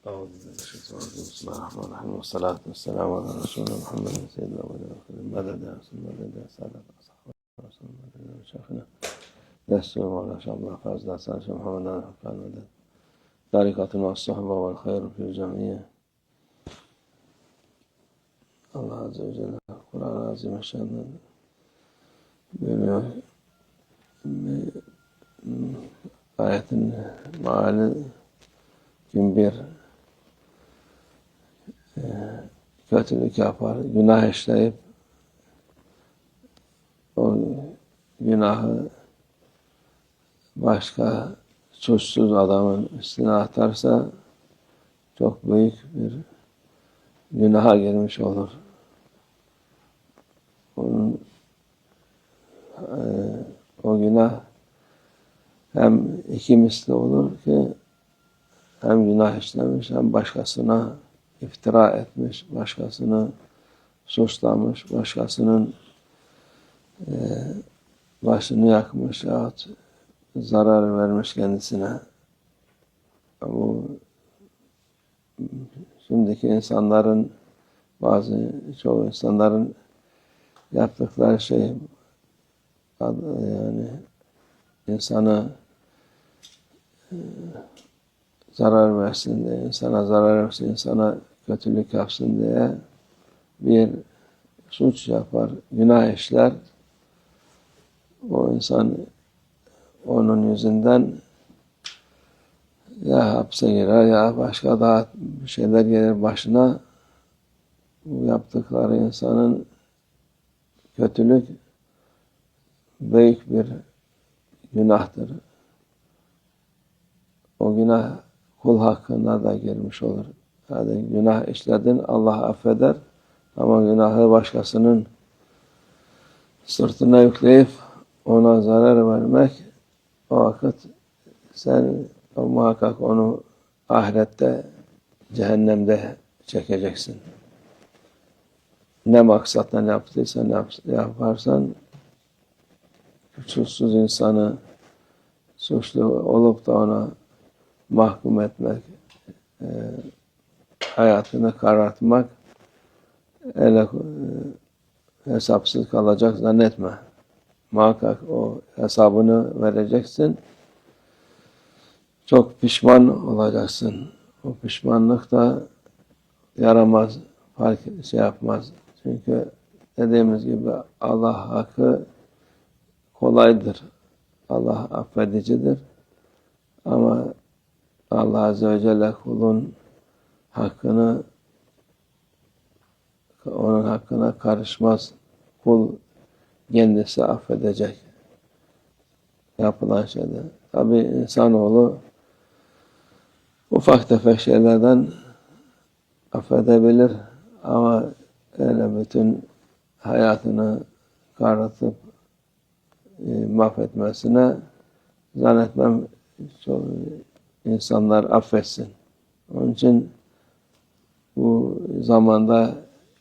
Bismillahirrahmanirrahim. Ve salatu ve selamu ala Resulü Muhammedin seyyidina ve lefedim. Medede Resul, medede Sadat, ashabı Resul, medede Şeyhine. Nesul ve Şamla, Fazla, Sanşi, Muhammeden Hakkan, medede. Tarikatın ve sahba ve hayr fil camiye. Allah Azze ve Celle Kur'an-ı Azim Eşan'dan dönüyor. Ayetin maali gün bir e, kötülük yapar, günah işleyip o günahı başka suçsuz adamın üstüne atarsa çok büyük bir günaha girmiş olur. Onun e, o günah hem iki misli olur ki hem günah işlemiş hem başkasına iftira etmiş, başkasını suçlamış, başkasının e, başını yakmış yahut zarar vermiş kendisine. Bu şimdiki insanların bazı çoğu insanların yaptıkları şey yani insana e, zarar versin diye, insana zarar versin, insana kötülük yapsın diye bir suç yapar, günah işler. O insan onun yüzünden ya hapse girer ya başka daha şeyler gelir başına. Bu yaptıkları insanın kötülük büyük bir günahtır. O günah kul hakkında da girmiş olur. Yani günah işledin Allah affeder ama günahı başkasının sırtına yükleyip ona zarar vermek o vakit sen o muhakkak onu ahirette cehennemde çekeceksin. Ne maksatla yaptıysan yap, yaparsan suçsuz insanı suçlu olup da ona mahkum etmek, e, hayatını karartmak ele e, hesapsız kalacak zannetme. Muhakkak o hesabını vereceksin. Çok pişman olacaksın. O pişmanlık da yaramaz, fark şey yapmaz. Çünkü dediğimiz gibi Allah hakkı kolaydır. Allah affedicidir. Ama Allah Azze ve Celle kulun hakkını onun hakkına karışmaz. Kul kendisi affedecek yapılan şeyler. Tabi insanoğlu ufak tefek şeylerden affedebilir ama öyle bütün hayatını karartıp e, mahvetmesine zannetmem çok insanlar affetsin. Onun için zamanda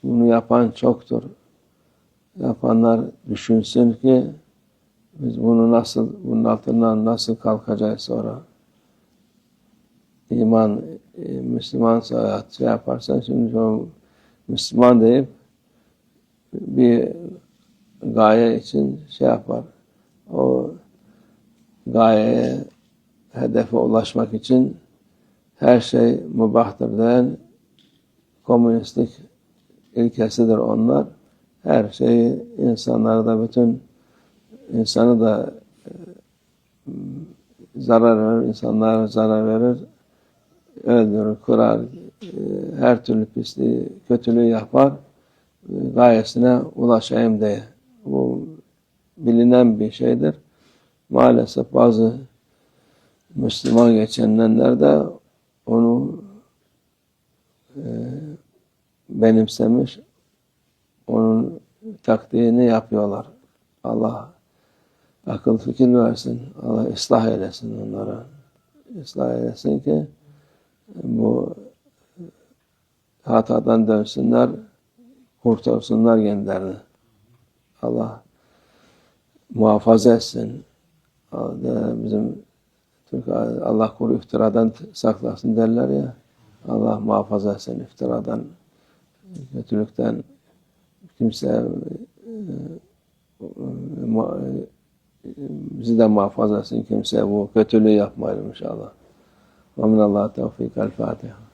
bunu yapan çoktur. Yapanlar düşünsün ki biz bunu nasıl, bunun altından nasıl kalkacağız sonra. İman, e, Müslüman hayat şey yaparsan şimdi Müslüman deyip bir gaye için şey yapar. O gayeye, hedefe ulaşmak için her şey mübahtır diyen komünistlik ilkesidir onlar. Her şeyi insanlara da bütün insanı da e, zarar verir, insanlara zarar verir, öldürür, kurar, e, her türlü pisliği, kötülüğü yapar, e, gayesine ulaşayım diye. Bu bilinen bir şeydir. Maalesef bazı Müslüman geçenler de onu e, benimsemiş, onun taktiğini yapıyorlar. Allah akıl fikir versin, Allah ıslah eylesin onlara. Islah eylesin ki bu hatadan dönsünler, kurtarsınlar kendilerini. Allah muhafaza etsin. Bizim Türk Allah kuru iftiradan saklasın derler ya. Allah muhafaza etsin iftiradan, kötülükten. Kimse e, e, e, bizi de muhafaza etsin. Kimse bu kötülüğü yapmayalım inşallah. Ve minallah tevfik. El Fatiha.